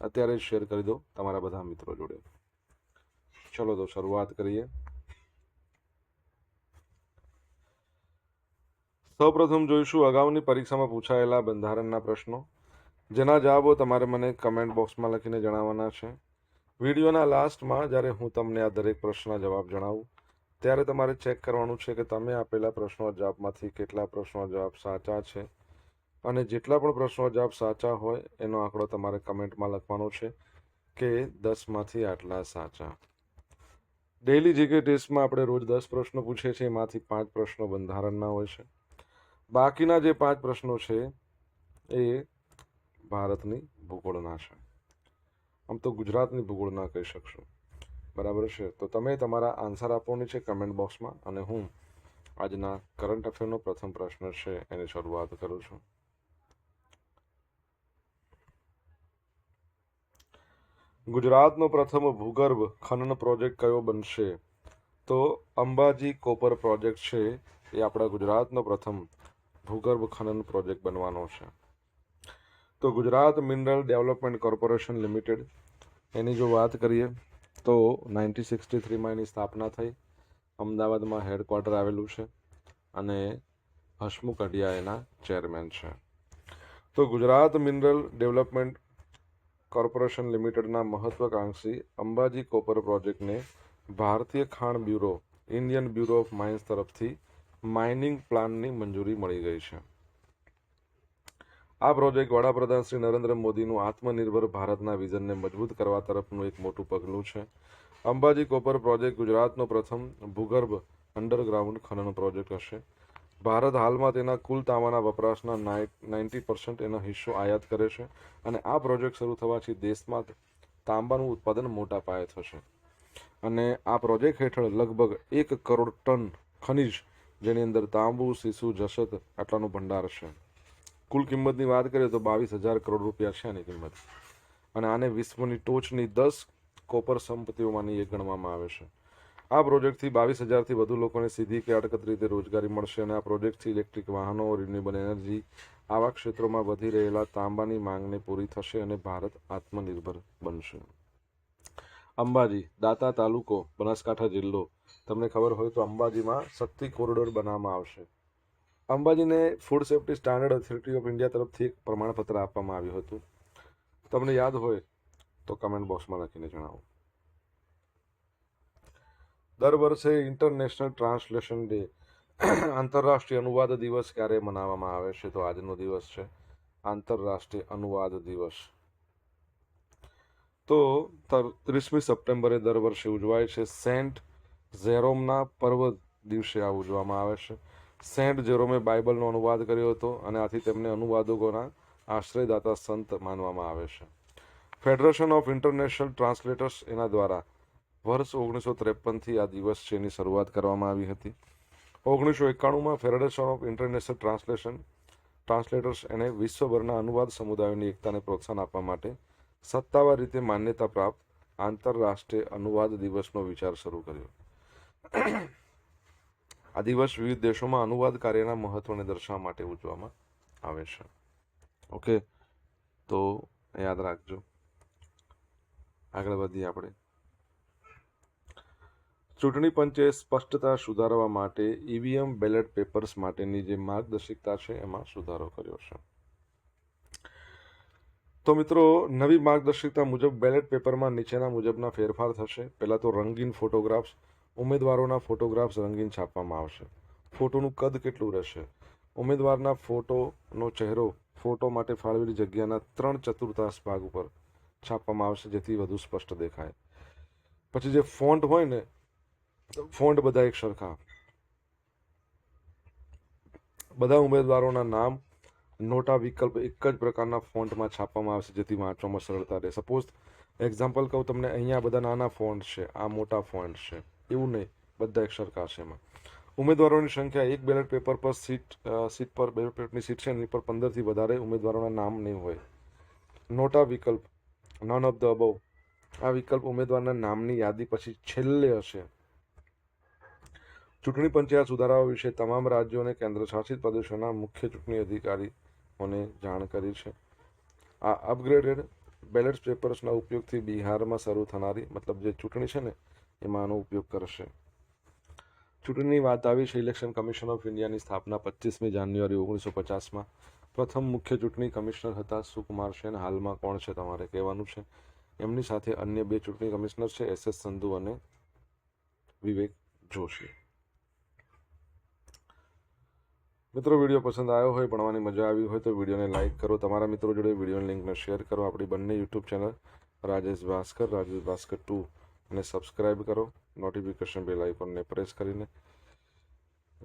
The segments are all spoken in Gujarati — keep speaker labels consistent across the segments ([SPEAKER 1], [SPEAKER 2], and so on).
[SPEAKER 1] અત્યારે શેર કરી દો તમારા બધા મિત્રો જોડે. ચલો તો શરૂઆત કરીએ. સૌપ્રથમ જોઈશું અગાઉની પરીક્ષામાં પૂછાયેલા બંધારણના પ્રશ્નો. જેના જવાબો તમારે મને કમેન્ટ બોક્સમાં લખીને જણાવવાના છે. વિડીયોના લાસ્ટમાં જ્યારે હું તમને આ દરેક પ્રશ્નના જવાબ જણાવું, ત્યારે તમારે ચેક કરવાનું છે કે તમે આપેલા પ્રશ્નો જવાબમાંથી કેટલા પ્રશ્નો જવાબ સાચા છે. અને જેટલા પણ પ્રશ્નો જવાબ સાચા હોય, એનો આંકડો તમારે કમેન્ટમાં લખવાનો છે કે દસમાંથી આટલા સાચા. ડેઇલી જીકે ટેસ્ટમાં આપણે રોજ દસ પ્રશ્નો પૂછીએ છીએ, એમાંથી પાંચ પ્રશ્નો બંધારણના હોય છે. બાકીના જે પાંચ પ્રશ્નો છે, એ ભારતની ભૂગોળના છે. આમ તો ગુજરાતની ભૂગોળના કહી શકશો. બરાબર છે? તો તમે તમારા આન્સર આપવાની છે કમેન્ટ બોક્સમાં, અને હું આજના કરંટ અફેરનો પ્રથમ પ્રશ્ન છે, એની શરૂઆત કરું છું. ગુજરાતનો પ્રથમ ભૂગર્ભ ખનન પ્રોજેક્ટ કયો બનશે? તો અંબાજી કોપર પ્રોજેક્ટ છે, એ આપણા ગુજરાતનો પ્રથમ ભૂગર્ભ ખનન પ્રોજેક્ટ બનવાનો છે. તો Gujarat mineral development corporation limited, એની જો વાત કરીએ, તો નાઇન્ટીન સિક્સટી થ્રીમાં એની સ્થાપના થઈ. અમદાવાદમાં હેડક્વાર્ટર આવેલું છે અને હસમુખ અઢિયા એના ચેરમેન છે. તો ગુજરાત મિનરલ ડેવલપમેન્ટ કોર્પોરેશન લિમિટેડના મહત્વાકાંક્ષી અંબાજી કોપર પ્રોજેક્ટને ભારતીય ખાણ bureau, Indian bureau of mines તરફથી માઇનિંગ પ્લાનની મંજૂરી મળી ગઈ છે. આ પ્રોજેક્ટ વડાપ્રધાન શ્રી નરેન્દ્ર મોદીનું આત્મનિર્ભર ભારતના વિઝનને મજબૂત કરવા તરફનું એક મોટું પગલું છે. અંબાજી કોપર પ્રોજેક્ટ ગુજરાતનો પ્રથમ ભૂગર્ભ અંડરગ્રાઉન્ડ ખનન પ્રોજેક્ટ હશે. ભારત હાલમાં તેના કુલ તાંબાના વપરાશના નાઇન્ટી પર્સન્ટ એનો હિસ્સો આયાત કરે છે અને આ પ્રોજેક્ટ શરૂ થવાથી દેશમાં તાંબાનું ઉત્પાદન મોટા પાયે થશે. અને આ પ્રોજેક્ટ હેઠળ લગભગ એક કરોડ ટન ખનિજ, જેની અંદર તાંબુ, સીસુ જસત આટલાનું ભંડાર છે. કુલ કિંમતની વાત કરીએ તો બાવીસ હજાર કરોડ રૂપિયા છે આની કિંમત. અને આને વિશ્વની ટોચની દસ કોપર સંપત્તિઓમાંની એક ગણવામાં આવે છે. આ પ્રોજેક્ટથી બાવીસ હજારથી વધુ લોકોને સીધી કે અડકત રીતે રોજગારી મળશે અને આ પ્રોજેક્ટથી ઇલેક્ટ્રિક વાહનો રિન્યુએબલ એનર્જી આવા ક્ષેત્રોમાં વધી રહેલા તાંબાની માંગને પૂરી થશે અને ભારત આત્મનિર્ભર બનશે. અંબાજી, દાતા તાલુકો, બનાસકાંઠા જિલ્લો. તમને ખબર હોય તો અંબાજીમાં શક્તિ કોરિડોર બનાવવામાં આવશે. અંબાજીને food safety standard authority of India તરફથી એક પ્રમાણપત્ર આપવામાં આવ્યું હતું. તમને યાદ હોય તો કમેન્ટ બોક્સમાં લખીને જણાવો. દર વર્ષે ઇન્ટરનેશનલ ટ્રાન્સલેશન ડે આંતરરાષ્ટ્રીય અનુવાદ દિવસ ક્યારે મનાવવામાં આવે છે? તો આજનો દિવસ છે આંતરરાષ્ટ્રીય અનુવાદ દિવસ. તો ત્રીસમી સપ્ટેમ્બરે દર વર્ષે ઉજવાય છે સેન્ટ ઝેરોમના પર્વ દિવસે આ ઉજવવામાં આવે છે. સેન્ટ ઝેરોમે બાઇબલનો અનુવાદ કર્યો હતો અને આથી તેમને અનુવાદકોના આશ્રયદાતા સંત માનવામાં આવે છે. ફેડરેશન ઓફ ઇન્ટરનેશનલ ટ્રાન્સલેટર્સ એના દ્વારા વર્ષ ઓગણીસો ત્રેપનથી આ દિવસ છે એની શરૂઆત કરવામાં આવી હતી. ઓગણીસો એકાણુંમાં federation of international translation translators એને વિશ્વભરના અનુવાદ સમુદાયોની એકતાને પ્રોત્સાહન આપવા માટે સત્તાવાર રીતે માન્યતા પ્રાપ્ત આંતરરાષ્ટ્રીય અનુવાદ દિવસનો વિચાર શરૂ કર્યો. આ દિવસ વિવિધ દેશોમાં અનુવાદ કાર્યના મહત્વને દર્શાવવા માટે ઉજવવામાં આવે છે. ઓકે, તો યાદ રાખજો. આગળ વધીએ આપણે. ચૂંટણી પંચે સ્પષ્ટતા સુધારવા માટે ઈવીએમ બેલેટ પેપર્સ માટેની જે માર્ગદર્શિકતા છે, એમાં સુધારો કર્યો છે. તો મિત્રો, નવી માર્ગદર્શિકતા મુજબ બેલેટ પેપરમાં નીચેના મુજબના ફેરફાર થશે. પહેલાં તો રંગીન ફોટોગ્રાફ્સ, ઉમેદવારોના ફોટોગ્રાફ્સ રંગીન છાપવામાં આવશે. ફોટોનું કદ કેટલું રહેશે? ઉમેદવારના ફોટોનો ચહેરો ફોટો માટે ફાળવેલી જગ્યાના ત્રણ ચતુર્થાંશ ભાગ ઉપર છાપવામાં આવશે, જેથી વધુ સ્પષ્ટ દેખાય. પછી જે ફોન્ટ હોય ને ફોન્ટ બધા એક સરખા. બધા ઉમેદવારોના નામ, નોટા, વિકલ્પ એક જ પ્રકારના ફોન્ટમાં છાપવામાં આવશે, જેથી વાંચવામાં સરળતા રહે. સપોઝ એક્ઝામ્પલ કહું, તમને અહીંયા બધા નાના ફોન્ટ છે, આ મોટા ફોન્ટ છે. એવું નહીં, બધા એક સરખા છે એમાં. ઉમેદવારોની સંખ્યા એક બેલેટ પેપર પર સીટ સીટ પર બેલેટ પેપરની સીટ છે, એની પર પંદરથી વધારે ઉમેદવારોના નામ નહીં હોય. નોટા વિકલ્પ નન ઓફ ધ અબવ આ વિકલ્પ ઉમેદવારના નામની યાદી પછી છેલ્લે હશે. ચૂંટણી પંચાયત સુધારાઓ વિશે તમામ રાજ્યો અને કેન્દ્ર શાસિત પ્રદેશોના મુખ્ય ચૂંટણી અધિકારીઓને જાણ કરી છે. આ અપગ્રેડેડ બેલેટ પેપર્સના ઉપયોગથી બિહારમાં શરૂ થનારી, મતલબ જે ચૂંટણી છે ને, એમાં આનો ઉપયોગ કરશે. ચૂંટણીની વાત આવી છે ઇલેક્શન કમિશન ઓફ ઇન્ડિયાની સ્થાપના પચીસમી જાન્યુઆરી ઓગણીસો પચાસમાં પ્રથમ મુખ્ય ચૂંટણી કમિશનર હતા સુકુમાર સેન. હાલમાં કોણ છે તમારે કહેવાનું છે? એમની સાથે અન્ય બે ચૂંટણી કમિશનર છે, એસ એસ સંધુ અને વિવેક જોશી. મિત્રો, વીડિયો પસંદ આવ્યો હોય, ભણવાની મજા આવી હોય તો વિડીયોને લાઇક કરો. તમારા મિત્રો જોડે વિડીયોની લિંકને શેર કરો. આપણી બંને YouTube channel Rajesh Bhaskar Rajesh Bhaskar two અને સબસ્ક્રાઇબ કરો. નોટિફિકેશન બેલ આઇકોનને પ્રેસ કરીને.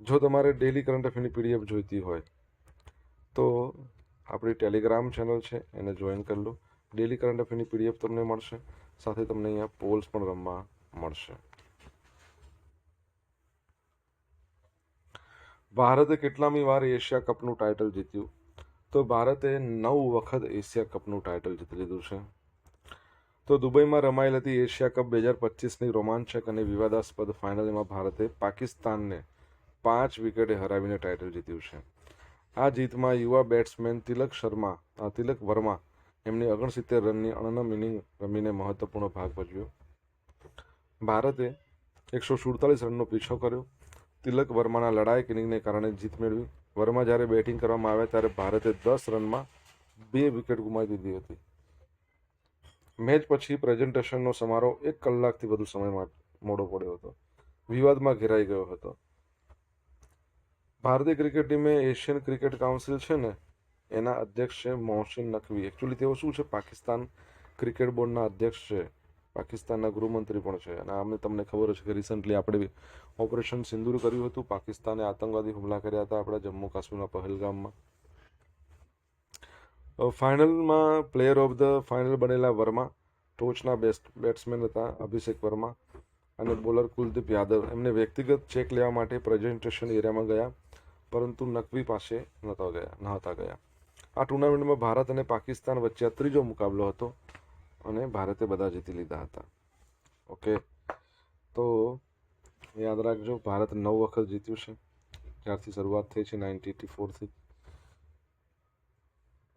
[SPEAKER 1] જો તમારે ડેલી કરંટ અફેરની પીડીએફ જોઈતી હોય, તો આપણી ટેલિગ્રામ ચેનલ છે, એને જોઈન કરી લો. ડેલી કરંટ અફેરની પીડીએફ તમને મળશે. સાથે તમને અહીંયા પોલ્સ પણ રમવા મળશે. ભારતે કેટલામી વાર એશિયા કપનું ટાઇટલ જીત્યું? તો ભારતે નવ વખત એશિયા કપનું ટાઇટલ જીતી લીધું છે. તો દુબઈમાં રમાયેલ હતી એશિયા કપ બે હજાર પચીસની રોમાંચક અને વિવાદાસ્પદ ફાઇનલમાં ભારતે પાકિસ્તાનને પાંચ વિકેટે હરાવીને ટાઇટલ જીત્યું છે. આ જીતમાં યુવા બેટ્સમેન તિલક શર્મા તિલક વર્મા એમની ઓગણસિત્તેર રનની અણનમ ઇનિંગ રમીને મહત્વપૂર્ણ ભાગ ભજવ્યો. ભારતે એકસો સુડતાલીસ રનનો પીછો કર્યો. તિલક વર્માના લડાયક ઇનિંગને કારણે જીત મેળવી. વર્મા જ્યારે બેટિંગ કરવામાં આવ્યા ત્યારે ભારતે દસ રનમાં બે વિકેટ ગુમાવી દીધી હતી. મેચ પછી પ્રેઝન્ટેશનનો સમારોહ એક કલાકથી વધુ સમય મોડો પડ્યો હતો. વિવાદમાં ઘેરાઈ ગયો હતો. ભારતીય ક્રિકેટ ટીમે એશિયન ક્રિકેટ કાઉન્સિલ છે ને, એના અધ્યક્ષ છે મોહસિન નકવી. એકચ્યુઅલી તેઓ શું છે? પાકિસ્તાન ક્રિકેટ બોર્ડના અધ્યક્ષ છે. પાકિસ્તાનના ગૃહમંત્રી પણ છે. અને આમને તમને ખબર છે કે રિસન્ટલી આપણે ઓપરેશન સિંદૂર કર્યું હતું. પાકિસ્તાને આતંકવાદી હુમલા કર્યા હતા આપણા જમ્મુ કાશ્મીરના પહલગામમાં. ફાઇનલમાં પ્લેયર ઓફ ધ ફાઇનલ બનેલા વર્મા, ટોચના બેસ્ટ, બેટ્સમેન હતા અભિષેક વર્મા અને બોલર કુલદીપ યાદવ. એમને વ્યક્તિગત ચેક લેવા માટે પ્રેઝન્ટેશન એરિયામાં ગયા, પરંતુ નકવી પાસે નહોતા ગયા નહોતા ગયા. આ ટુર્નામેન્ટમાં ભારત અને પાકિસ્તાન વચ્ચે આ ત્રીજો મુકાબલો હતો. અને ભારતે બધા જીતી લીધા હતા. ઓકે તો યાદ રાખજો, ભારત નવ વખત જીત્યું છે. જ્યારથી શરૂઆત થઈ છે નાઇન્ટી એટી ફોરથી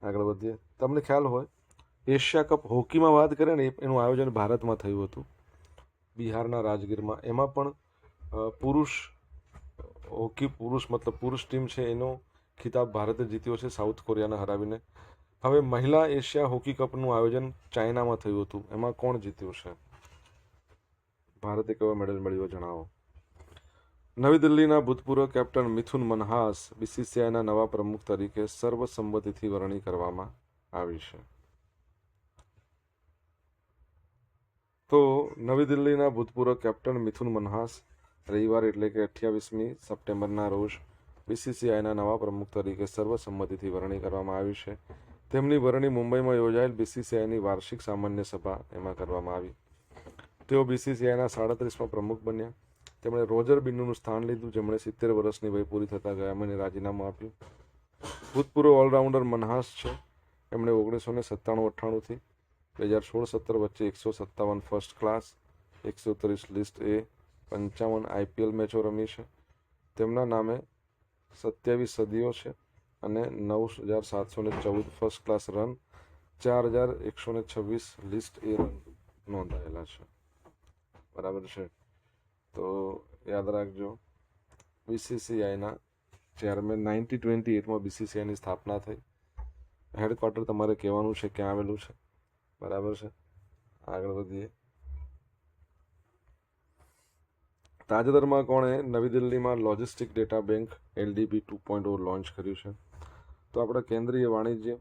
[SPEAKER 1] આગળ વધીએ. તમને ખ્યાલ હોય, એશિયા કપ હોકીમાં વાત કરીએ ને, એનું આયોજન ભારતમાં થયું હતું. બિહારના રાજગીરમાં. એમાં પણ પુરુષ, હોકી પુરુષ, મતલબ પુરુષ ટીમ છે એનો ખિતાબ ભારતે જીત્યો છે, સાઉથ કોરિયાને હરાવીને. હવે મહિલા એશિયા હોકી કપનું આયોજન ચાઇનામાં થયું હતું. એમાં કોણ જીત્યું છે? ભારતે કયો મેડલ મળ્યો જણાવો. નવી દિલ્હીના ભૂતપૂર્વ કેપ્ટન મિથુન મનહાસ બીસીસીઆઈના નવા પ્રમુખ તરીકે સર્વસંમતિથી વરણી કરવામાં આવી છે. તો નવી દિલ્હીના ભૂતપૂર્વ કેપ્ટન મિથુન મનહાસ રવિવાર એટલે કે અઠ્યાવીસમી સપ્ટેમ્બરના રોજ બીસીસીઆઈના નવા પ્રમુખ તરીકે સર્વસંમતિથી વરણી કરવામાં આવી છે. તેમની વરણી મુંબઈમાં યોજાયેલ બીસીસીઆઈની વાર્ષિક સામાન્ય સભા એમાં કરવામાં આવી. તેઓ બીસીસીઆઈના સાડત્રીસમાં પ્રમુખ બન્યા. તેમણે રોજર બિન્નુનું સ્થાન લીધું, જેમણે સિત્તેર વર્ષની વય પૂરી થતાં ગયા મહિને રાજીનામું આપ્યું. ભૂતપૂર્વ ઓલરાઉન્ડર મનહાસ છે. એમણે ઓગણીસો ને સત્તાણું અઠ્ઠાણુંથી બે હજાર સોળ સત્તર વચ્ચે એકસો સત્તાવન ફર્સ્ટ ક્લાસ એકસો ત્રીસ લિસ્ટ એ પંચાવન આઈપીએલ મેચો રમી છે. તેમના નામે સત્યાવીસ સદીઓ છે. અને નવ હજાર સાતસો ને ચૌદ ફર્સ્ટ ક્લાસ રન ચાર હજાર એકસો ને છવ્વીસ લિસ્ટ એ રન નોંધાયેલા છે. બરાબર છે? તો યાદ રાખજો બીસીસીઆઈના ચેરમેન નાઇન્ટી ટ્વેન્ટી એટમાં બીસીસીઆઈની સ્થાપના થઈ. હેડક્વાર્ટર તમારે કહેવાનું છે, ક્યાં આવેલું છે? બરાબર છે? આગળ વધીએ. તાજેતરમાં કોણે નવી દિલ્હીમાં logistic data bank LDB two point O launch કર્યું છે. તો આપણા કેન્દ્રીય વાણિજ્ય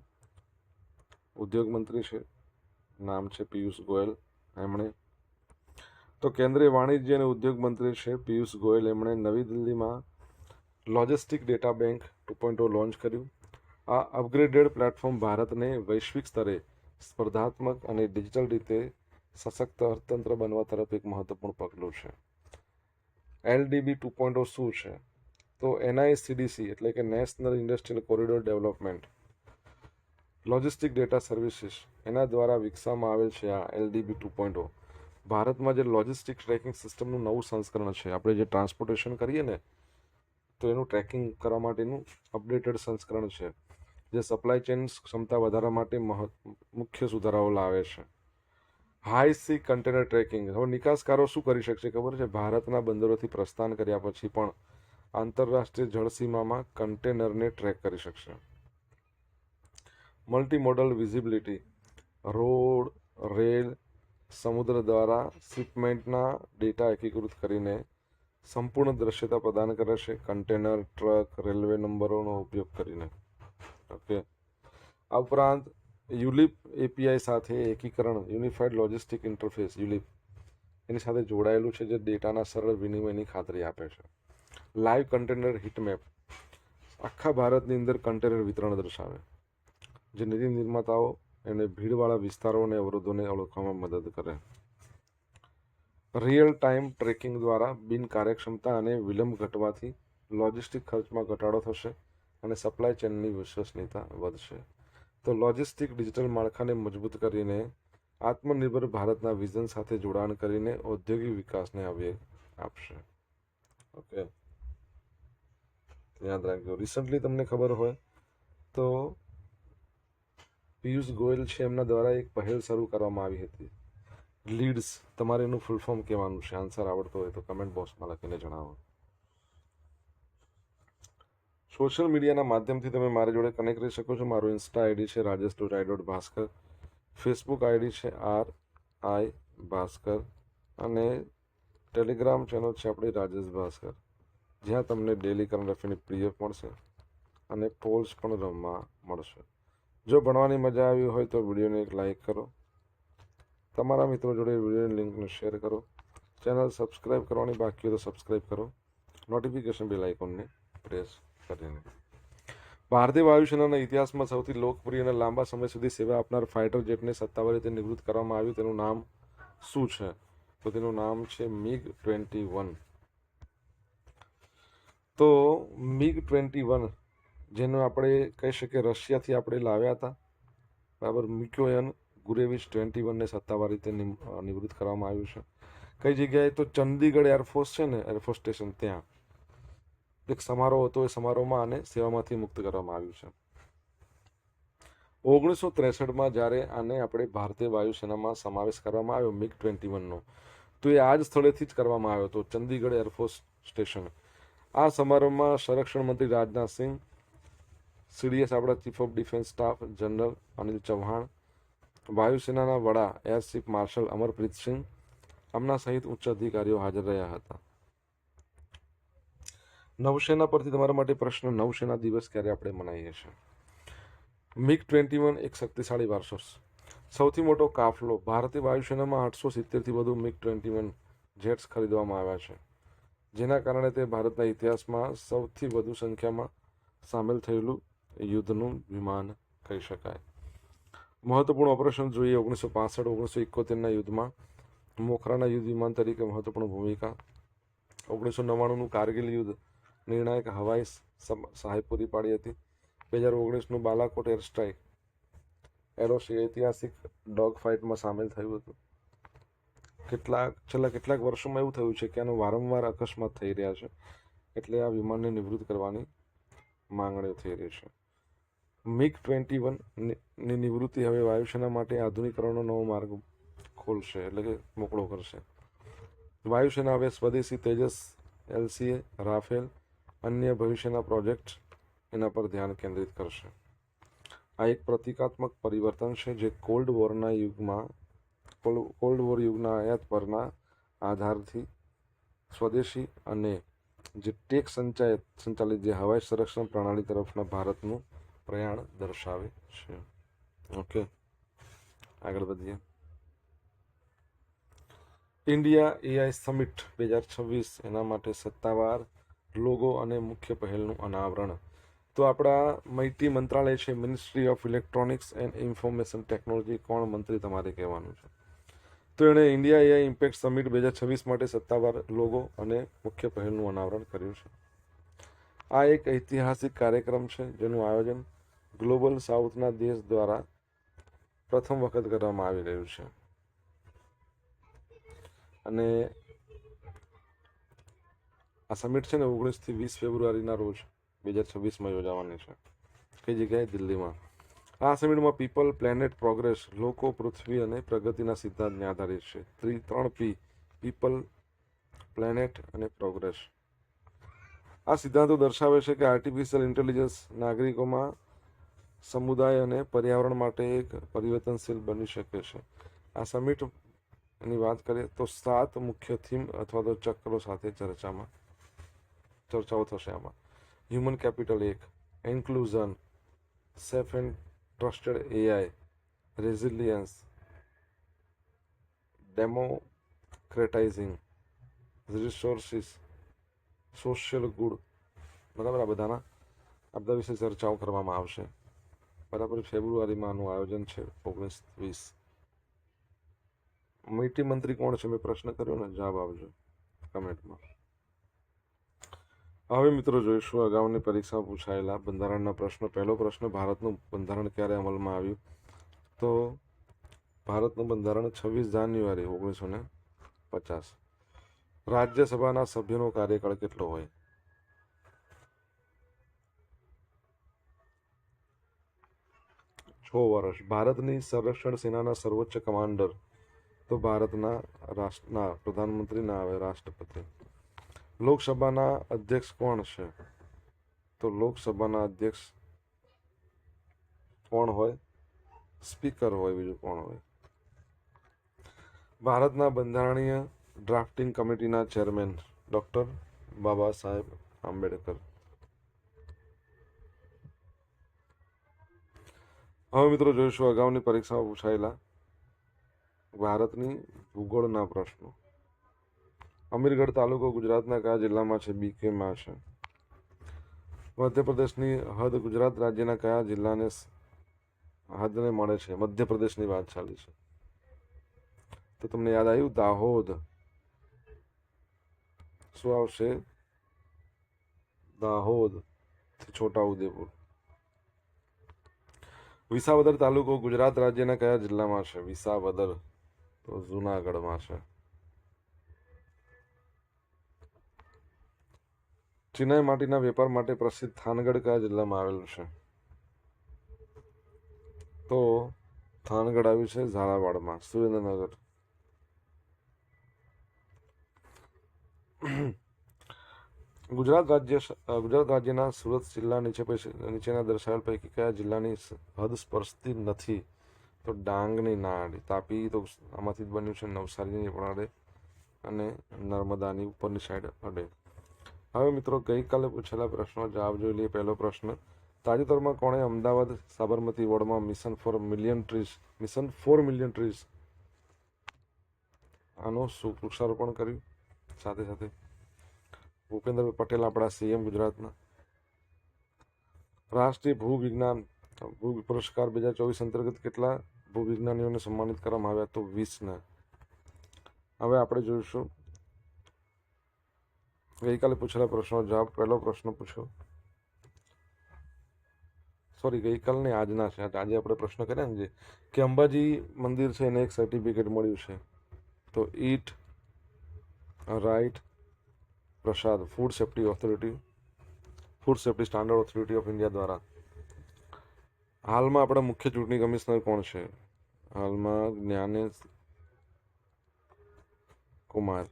[SPEAKER 1] ઉદ્યોગ મંત્રી છે. નામ છે પિયુષ ગોયલ. એમણે તો કેન્દ્રીય વાણિજ્ય અને ઉદ્યોગ મંત્રી છે પિયુષ ગોયલ. એમણે નવી દિલ્હીમાં logistic data bank two point launch કર્યું. આ અપગ્રેડેડ પ્લેટફોર્મ ભારતને વૈશ્વિક સ્તરે સ્પર્ધાત્મક અને ડિજિટલ રીતે સશક્ત અર્થતંત્ર બનવા તરફ એક મહત્વપૂર્ણ પગલું છે. એલડીબી ટુ પોઈન્ટ શું છે? તો એનઆઈસીડીસી એટલે કે national industrial corridor development logistic data services એના દ્વારા વિકસાવવામાં આવેલ છે આ એલડીબી ટુ પોઈન્ટ ભારતમાં જે લોજિસ્ટિક ટ્રેકિંગ સિસ્ટમનું નવું સંસ્કરણ છે, આપણે જે ટ્રાન્સપોર્ટેશન કરીએ ને, તો એનું ટ્રેકિંગ કરવા માટેનું અપડેટેડ સંસ્કરણ છે, જે સપ્લાય ચેઇન ક્ષમતા વધારવા માટે મુખ્ય સુધારાઓ લાવે છે. હાઈ સી કન્ટેનર ટ્રેકિંગ હવે નિકાસકારો શું કરી શકશે ખબર છે? ભારતના બંદરોથી પ્રસ્થાન કર્યા પછી પણ આંતરરાષ્ટ્રીય જળસીમામાં કન્ટેનરને ટ્રેક કરી શકશે. Multi modal visibility. Road, rail, સમુદ્ર દ્વારા શિપમેન્ટના ડેટા એકીકૃત કરીને સંપૂર્ણ દ્રશ્યતા પ્રદાન કરે છે. કન્ટેનર, ટ્રક, રેલવે નંબરોનો ઉપયોગ કરીને. ઓકે. આ ઉપરાંત યુલિપ એપીઆઈ સાથે એકીકરણ યુનિફાઈડ લોજિસ્ટિક ઇન્ટરફેસ યુલિપ. એની સાથે જોડાયેલું છે જે ડેટાના સરળ વિનિમયની ખાતરી આપે છે. લાઈવ કન્ટેનર હિટમેપ આખા ભારતની અંદર કન્ટેનર વિતરણ દર્શાવે. જે નીતિ નિર્માતાઓ એને ભીડવાળા વિસ્તારો અને અવરોધોને ઓળખવામાં મદદ કરે. રિયલ ટાઈમ ટ્રેકિંગ દ્વારા બિન કાર્યક્ષમતા અને વિલંબ ઘટવાથી લોજિસ્ટિક ખર્ચમાં ઘટાડો થશે અને સપ્લાય ચેનની વિશ્વસનીયતા વધશે. તો લોજિસ્ટિક ડિજિટલ માળખાને મજબૂત કરીને આત્મનિર્ભર ભારતના વિઝન સાથે જોડાણ કરીને ઔદ્યોગિક વિકાસને આવે આપશે. ઓકે યાદ રાખજો. રિસન્ટલી તમને ખબર હોય તો પિયુષ ગોયલ છે, એમના દ્વારા એક પહેલ શરૂ કરવામાં આવી હતી. લીડ્સ તમારે એનું ફૂલ ફોર્મ કહેવાનું છે. આન્સર આવડતો હોય તો કમેન્ટ બોક્સમાં લખીને જણાવો. સોશિયલ મીડિયાના માધ્યમથી તમે મારી જોડે કનેક્ટ રહી શકો છો. મારું ઇન્સ્ટા આઈડી છે Rajesh dot I dot Bhaskar Facebook ID છે આર આઈ ભાસ્કર અને ટેલિગ્રામ ચેનલ છે, આપણી રાજેશ ભાસ્કર જ્યાં તમને ડેલી કરંટ અફેરની પીડીએફ મળશે અને પોલ્સ પણ રમવા મળશે. જો ભણવાની મજા આવી હોય તો વિડીયોને એક લાઇક કરો. તમારા મિત્રો જોડે વિડીયોની લિંકને શેર કરો. ચેનલ સબસ્ક્રાઈબ કરવાની બાકી હોય તો સબસ્ક્રાઈબ કરો. નોટિફિકેશન બેલ આઇકોનને પ્રેસ કરીને. ભારતીય વાયુસેનાના ઇતિહાસમાં સૌથી લોકપ્રિય અને લાંબા સમય સુધી સેવા આપનાર ફાઇટર જેટને સત્તાવાર રીતે નિવૃત્ત કરવામાં આવ્યું તેનું નામ શું છે? તો તેનું નામ છે મિગ ટ્વેન્ટી વન તો મિગ ટ્વેન્ટી વન જેનો આપણે કહી શકીએ રશિયાથી આપણે લાવ્યા હતા, બરાબર મિકોયન ગુરેવિચ ટ્વેન્ટી વનને સત્તાવાર રીતે નિવૃત્ત કરવામાં આવ્યું છે. કઈ જગ્યાએ તો ચંદીગઢ એરફોર્સ છે ને, એરફોર્સ સ્ટેશન ત્યાં. એક સમારોહ હતો, એ સમારોહમાં આને સેવામાંથી મુક્ત કરવામાં આવ્યું છે. ઓગણીસો ત્રેસઠમાં જ્યારે આને આપણે ભારતીય વાયુસેનામાં સમાવેશ કરવામાં આવ્યો મિગ ટ્વેન્ટી વનનો તો એ આ જ સ્થળેથી જ કરવામાં આવ્યો હતો, ચંદીગઢ એરફોર્સ સ્ટેશન. આ સમારોહમાં સંરક્ષણ મંત્રી રાજનાથ સિંહ, સીડીએસ આપણા chief of defence staff general Anil Chauhan, વાયુસેનાના વડા air chief marshal Amarpreet Singh, આમના સહિત ઉચ્ચ અધિકારીઓ હાજર રહ્યા હતા. નૌસેના પરથી તમારા માટે પ્રશ્ન, નૌસેના દિવસ ક્યારે આપણે મનાવીએ છીએ? મિગ ટ્વેન્ટી વન એક શક્તિશાળી વારસો. સૌથી મોટો કાફલો ભારતીય વાયુસેનામાં આઠસો સિત્તેરથી વધુ મિગ ટ્વેન્ટી વન જેટ્સ ખરીદવામાં આવ્યા છે. જેના કારણે તે ભારતના ઇતિહાસમાં સૌથી વધુ સંખ્યામાં સામેલ થયેલું યુદ્ધનું વિમાન કહી શકાય. મહત્વપૂર્ણ ઓપરેશન જોઈએ ઓગણીસો પાસઠ, ઓગણીસો એકોતેરના યુદ્ધમાં. મોખરાના યુદ્ધ વિમાન તરીકે મહત્વપૂર્ણ ભૂમિકા. ઓગણીસો નવ્વાણુંનું કારગિલ યુદ્ધ નિર્ણાયક હવાઈ સહાય પૂરી પાડી હતી. બે હજાર ઓગણીસનું બાલાકોટ એર સ્ટ્રાઇક એરોસી ઐતિહાસિક ડોગ ફાઇટમાં સામેલ થયું હતું. કેટલાક, છેલ્લા કેટલાક વર્ષોમાં એવું થયું છે કે આનો વારંવાર અકસ્માત થઈ રહ્યા છે એટલે આ વિમાનને નિવૃત્ત કરવાની માંગણીઓ થઈ રહી છે. મિગ ટ્વેન્ટી વનની નિવૃત્તિ હવે વાયુસેના માટે આધુનિકરણનો નવો માર્ગ ખોલશે એટલે કે મોકળો કરશે. વાયુસેના હવે સ્વદેશી તેજસ, એલસીએ, રાફેલ, અન્ય ભવિષ્યના પ્રોજેક્ટ એના પર ધ્યાન કેન્દ્રિત કરશે. આ એક પ્રતિકાત્મક પરિવર્તન છે જે કોલ્ડ વોરના યુગમાં કોલ્ડ વોર યુગના આયાત પરના આધારથી સ્વદેશી અને જે ટેક સંચાયત સંચાલિત જે હવાઈ સંરક્ષણ પ્રણાલી તરફના ભારતનું પ્રયાણ દર્શાવે છે. ઓકે. આગળ વધીએ. ઇન્ડિયા એઆઈ સમિટ બે હજાર છવ્વીસ, એના માટે સત્તાવાર લોગો અને મુખ્ય પહેલનું અનાવરણ. તો આપણા માહિતી મંત્રાલય છે ministry of electronics and information technology કોણ મંત્રી તમારે કહેવાનું છે? તો એણે ઇન્ડિયા એઆઈ ઇમ્પેક્ટ સમિટ બે હજાર છવ્વીસ માટે સત્તાવાર લોગો અને મુખ્ય પહેલનું અનાવરણ કર્યું છે. આ એક ઐતિહાસિક કાર્યક્રમ છે જેનું આયોજન ગ્લોબલ સાઉથના દેશ દ્વારા પ્રથમ વખત કરવામાં આવી રહ્યું છે. અને આ સમિટ છે ને ઓગણીસથી વીસ ફેબ્રુઆરીના રોજ બે હજાર છવ્વીસમાં યોજાવાની છે. કઈ જગ્યાએ? દિલ્હીમાં. આ સમિટમાં પીપલ પ્લેનેટ પ્રોગ્રેસ, લોકો, પૃથ્વી અને પ્રગતિના સિદ્ધાંતને આધારિત છે. ત્રી, ત્રણ પી, પીપલ પ્લેનેટ અને પ્રોગ્રેસ. આ સિદ્ધાંતો દર્શાવે છે કે આર્ટિફિશિયલ ઇન્ટેલિજન્સ નાગરિકોમાં સમુદાય અને પર્યાવરણ માટે એક પરિવર્તનશીલ બની શકે છે. આ સમિટની વાત કરીએ તો સાત મુખ્ય થીમ અથવા તો ચક્રો સાથે ચર્ચામાં, ચર્ચાઓ થશે આમાં. હ્યુમન કેપિટલ એક inclusion safe and trusted AI resilience democratizing resources social good બરાબર? આ બધાના, આ બધા વિશે ચર્ચાઓ કરવામાં આવશે. બરાબર? ફેબ્રુઆરીમાં આનું આયોજન છે, ઓગણીસ વીસ. મીટી મંત્રી કોણ છે? મેં પ્રશ્ન કર્યો ને, જવાબ આપજો કમેન્ટમાં. હવે મિત્રો જોઈશું, અગાઉની પરીક્ષામાં પૂછાયેલા બંધારણના પ્રશ્નો. પહેલો પ્રશ્ન, ભારતનું બંધારણ ક્યારે અમલમાં આવ્યું? તો ભારતનું બંધારણ છવ્વીસ જાન્યુઆરી, ઓગણીસો ને પચાસ. રાજ્યસભાના સભ્યનો કાર્યકાળ કેટલો હોય? છ વર્ષ. ભારતની સંરક્ષણ સેનાના સર્વોચ્ચ કમાન્ડર. તો ભારતના રાષ્ટ્રના પ્રધાનમંત્રી ના આવે રાષ્ટ્રપતિ. લોકસભાના અધ્યક્ષ કોણ છે? તો લોકસભાના અધ્યક્ષ કોણ હોય? સ્પીકર હોય, બીજું કોણ હોય? ભારતના બંધારણીય ડ્રાફ્ટિંગ કમિટીના ચેરમેન ડોક્ટર બાબા સાહેબ આંબેડકર. હવે મિત્રો જોઈશું, અગાઉની પરીક્ષામાં પૂછાયેલા ભારતની ભૂગોળના પ્રશ્નો. અમીરગઢ તાલુકો ગુજરાતના કયા જિલ્લામાં છે? બીકેમાં છે. મધ્યપ્રદેશની હદ ગુજરાત રાજ્યના કયા જિલ્લાને હદને મળે છે? મધ્યપ્રદેશની વાત ચાલી છે. તો તમને યાદ આવ્યું? દાહોદ. શું આવશે? દાહોદ છોટા ઉદેપુર વિસાવદર તાલુકો ગુજરાત રાજ્યના કયા જિલ્લામાં છે? વિસાવદર. તો જુનાગઢમાં છે. ચિનાઈ માટીના વેપાર માટે પ્રસિદ્ધ થાનગઢ કયા જિલ્લામાં આવેલું છે? તો થાનગઢ આવ્યું છે ઝાલાવાડમાં, સુરેન્દ્રનગર. ગુજરાત રાજ્ય ગુજરાત રાજ્યના સુરત જિલ્લા નીચે નીચેના દર્શાવેલ પૈકી કયા જિલ્લાની હદ સ્પર્શતી નથી? તો ડાંગની ના અડે તાપી તો આમાંથી જ બન્યું છે નવસારીની પણ અડે અને નર્મદાની ઉપરની સાઈડ અડે. હવે મિત્રો, ગઈકાલે પૂછેલા પ્રશ્નો જવાબ જોઈ લઈએ. પહેલો પ્રશ્ન, તાજેતરમાં કોણે અમદાવાદ સાબરમતી વોર્ડમાં mission four million trees, mission four million trees આનો વૃક્ષારોપણ કર્યું? સાથે સાથે, ભૂપેન્દ્ર પટેલ આપણા સીએમ ગુજરાતના. રાષ્ટ્રીય ભૂવિજ્ઞાન ભૂ પુરસ્કાર બે હજાર ચોવીસ અંતર્ગત કેટલા ભૂવિજ્ઞાનીઓને સન્માનિત કરવામાં આવ્યા? તો વીસને. હવે આપણે જોઈશું ગઈકાલે પૂછેલા પ્રશ્નો જવાબ પહેલો પ્રશ્ન પૂછ્યો. સોરી ગઈકાલ ને આજના છે. આજે આપણે પ્રશ્ન કર્યા ને જે કે અંબાજી મંદિર છે એને એક સર્ટિફિકેટ મળ્યું છે. તો eat, right, prasad, food safety authority, food safety standard authority of India દ્વારા. હાલમાં આપણા મુખ્ય ચૂંટણી કમિશનર કોણ છે? હાલમાં જ્ઞાનેશ કુમાર.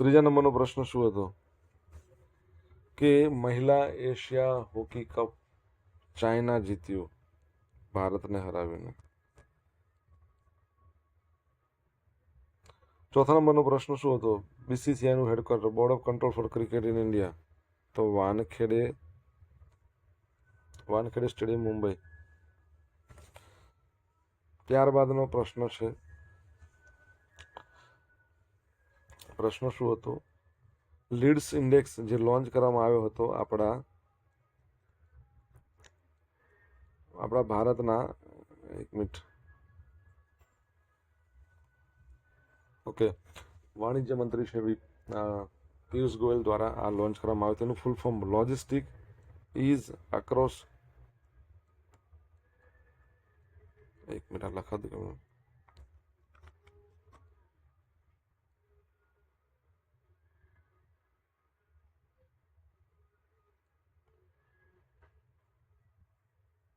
[SPEAKER 1] ત્રીજા નંબરનો પ્રશ્ન શું હતો? કે મહિલા એશિયા હોકી કપ ચાઇના જીત્યું, ભારતને હરાવીને. ચોથા નંબરનો પ્રશ્ન શું હતો? બીસીસીઆઈનું headquarter board of control for cricket in India તો વાનખેડે વાનખેડે સ્ટેડિયમ મુંબઈ. ત્યારબાદનો પ્રશ્ન છે પ્રશ્ન શું હતો? લીડ્સ ઇન્ડેક્સ જે લોન્ચ કરવામાં આવ્યો હતો આપણા આપણા ભારતના, એક મિનિટ. ઓકે. વાણિજ્ય મંત્રી વી- પિયુષ ગોયલ દ્વારા આ લોન્ચ કરવામાં આવ્યું. તેનું full form logistic ease across એક મિનિટ લખા દો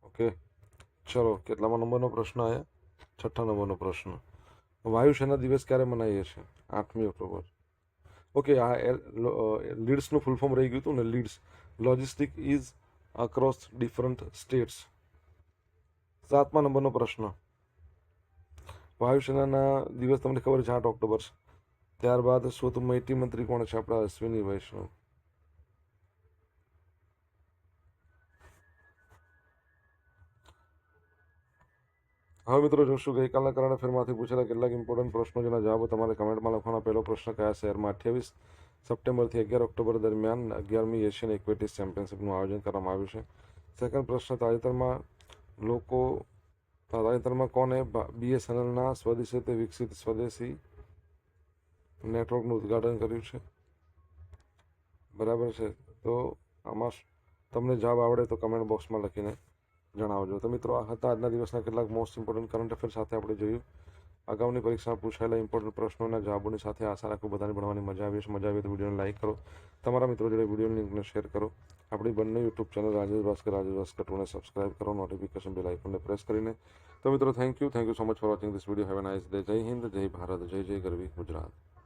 [SPEAKER 1] ઓકે. ચલો, કેટલામાં નંબરનો પ્રશ્ન આવ્યા છઠ્ઠા નંબરનો પ્રશ્ન. વાયુસેના દિવસ ક્યારે મનાવીએ છીએ? આઠમી ઓક્ટોબર. ઓકે, આ લીડ્સનું ફૂલ ફોર્મ રહી ગયું હતું ને LEADS. Logistic ease across different states સાતમા નંબરનો પ્રશ્ન. વાયુસેનાના દિવસ તમને ખબર છે, આઠ ઓક્ટોબર ત્યારબાદ શું તો માહિતી મંત્રી કોણ છે? આપણા અશ્વિની વૈષ્ણવ. હવે મિત્રો, જોશું, ગઈકાલના કરંટ અફેરમાંથી પૂછેલા કેટલાક ઇમ્પોર્ટન્ટ પ્રશ્નો જેના જવાબો તમારે કમેન્ટમાં લખવાના. પહેલો પ્રશ્ન કયા શહેરમાં અઠ્યાવીસ સપ્ટેમ્બરથી અગિયાર ઓક્ટોબર દરમિયાન અગિયારમી એશિયન ઇક્વિટીઝ ચેમ્પિયનશિપનું આયોજન કરવામાં આવ્યું છે? સેકન્ડ પ્રશ્ન, તાજેતરમાં લોકો, તાજેતરમાં કોને બીએસએનએલના સ્વદેશી તે વિકસિત સ્વદેશી નેટવર્કનું ઉદ્ઘાટન કર્યું છે? બરાબર છે. તો આમાં તમને જવાબ આવડે તો કમેન્ટ બોક્સમાં લખીને જણાવજો. તો મિત્રો, આ હતા આજના દિવસના કેટલાક મોસ્ટ ઇમ્પોર્ટન્ટ કરંટ અફેર સાથે આપણે જોયું. અગાઉની પરીક્ષામાં પૂછાયેલા ઇમ્પોર્ટન્ટ પ્રશ્નોના જવાબોની સાથે આશા રાખું બધાને ભણવાની મજા આવી છે મજા આવી તો વિડીયોને લાઇક કરો. તમારા મિત્રો જોડે વિડીયોની લિંકને શેર કરો. આપણી બંને યુટ્યુબ ચેનલ રાજેશ ભાસ્કર રાજેશ ભાસ્કર ટુને સબસ્ક્રાઇબ કરો. નોટિફિકેશન બેલ આઇકોનને પ્રેસ કરીને. તો મિત્રો thank you thank you so much for watching this video have a nice day જય હિન્દ, જય ભારત, જય જય ગરવી ગુજરાત.